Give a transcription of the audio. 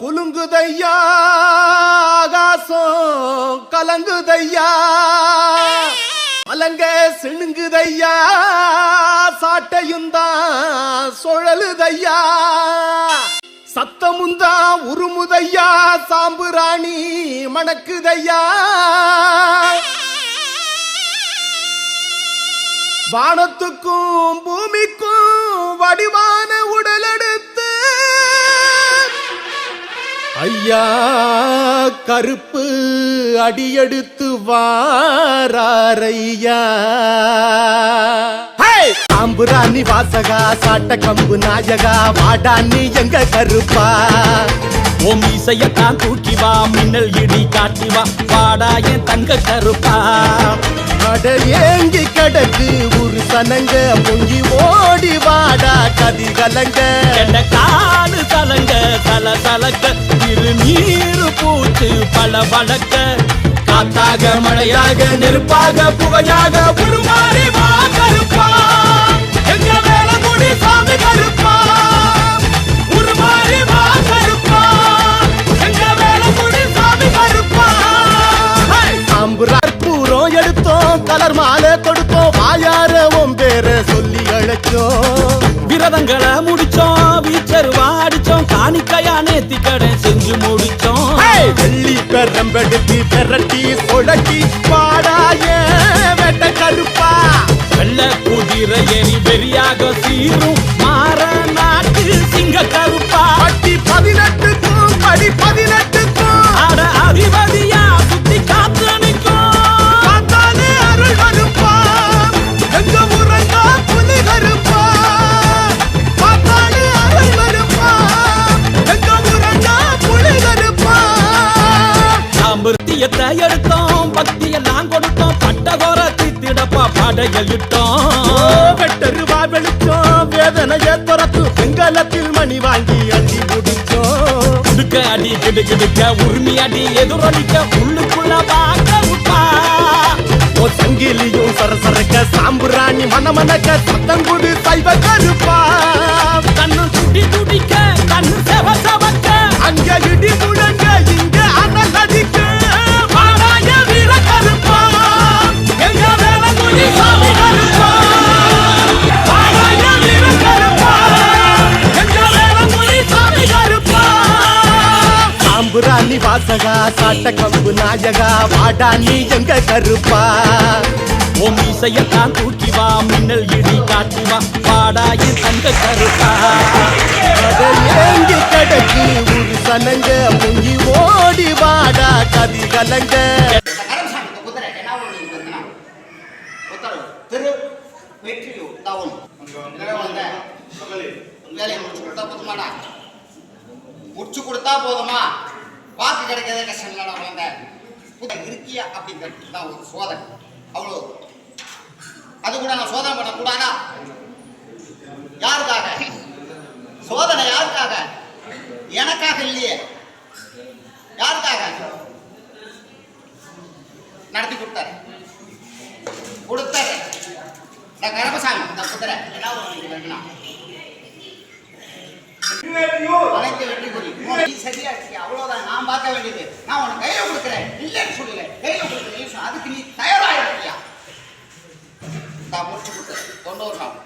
குலுங்குதையா? ஆகாசம் கலங்குதையா? மலங்க சிணுங்குதையா? சாட்டையும் தான் சுழலுதையா? சத்தமுந்தா உருமுதையா? சாம்புராணி மணக்குதையா? வானத்துக்கும் பூமிக்கும் வடிவான உடலெடுத்து ஐயா கருப்பு அடியெடுத்து வாரையா சாம்புராணி வாசகா சாட்ட கம்பு நாயகா வாடான்னு எங்க கருப்பா? ஓம் இசையத்தான் தூக்கி வா மின்னல் இடி காட்டி வா வாடா என் தங்க கருப்பா. அட ஏங்கி கிடக்கு ஒரு சனங்க பொங்கி ஓடி வாடா கதி கலங்க காலு தலங்க தல தலக்க இரு நீரு பூத்து பல வழக்க. காத்தாக மழையாக நெருப்பாக புகையாக உருமாறி வா கருப்பா. எங்க முடி சாமி கருப்பா. உருமாறி வா கருப்பா. எங்க முடி சாமி கருப்பா. சாம்புரார் பூரம் எடுத்தோம் கலர் மாலை கொடுத்தோம் வாயாரவும் பேர சொல்லி அழைச்சோம். விரதங்களை முடிச்சோம் ரம்பெடுத்தி பெரட்டி சொடட்டி பாடாய வெட்ட கருப்பா. வெள்ள குதிரை எரி வெறியாக சீரும். தித்திடப்பா படையலிட்டோம் வெட்டருவா வெளிச்சோம் வேதனைய துரத்து வெங்கலத்தில் மணி வாங்கி அடி முடிச்சோம் குடுக்க அடி கிடு கிடுக்க உரிமை அடி எதிரொலிக்க உள்ளுக்குள்ள வாக்கருப்பா ஓ சங்கிலியும் சரசரக்க சாம்புராணி மனமனக்க சத்தம் குடு சைவ கருப்பா. சாம்புராணி வாசகா சாட்ட கம்பு நாயகா வாடா நீ எங்க கருப்பா ஓம் இசையத்தான் தூக்கி வா மின்னல் இடி காட்டி வா வாடாய தங்க கருப்பா அட ஏங்கி கிடக்கு ஒரு சனங்க பொங்கி ஓடி வாடா கதி கலங்க கரம்சாமி இந்த குதிரை என்ன பண்ணுறது பார்த்தீங்கன்னா உத்தரவு திரு வெற்றியூர் டவுன் வந்த வேலையை முடிச்சு கொடுத்தா போதுமாடா முடிச்சு கொடுத்தா போதுமா வாக்கு கிடைக்கிறதே கஷ்டம் இல்லடா குழந்தை. புதை இருக்கியா அப்படிங்கிறது தான் ஒரு சோதனை. அவ்வளோ. அது கூட நான் சோதனை பண்ணக்கூடாதா? யாருக்காக? சோதனை யாருக்காக? எனக்காக இல்லையே. யாருக்காக? நடத்தி கொடுத்தாரு. கொடுத்தாரு. நான் கரபசாமி நான் குதிரை. என்ன ஒரு வண்டி வெற்றி நீ சரியா இருக்கியா அவ்வளவுதான். நான் பார்க்க வேண்டியது. நான் உனக்கு கையில கொடுக்குறேன். இல்லைன்னு சொல்லல. கையில கொடுக்குறேன். அதுக்கு நீ தயாராக இருக்கியா? நான் முடிச்சு கொடுத்தேன் தொண்ணூறு நாள்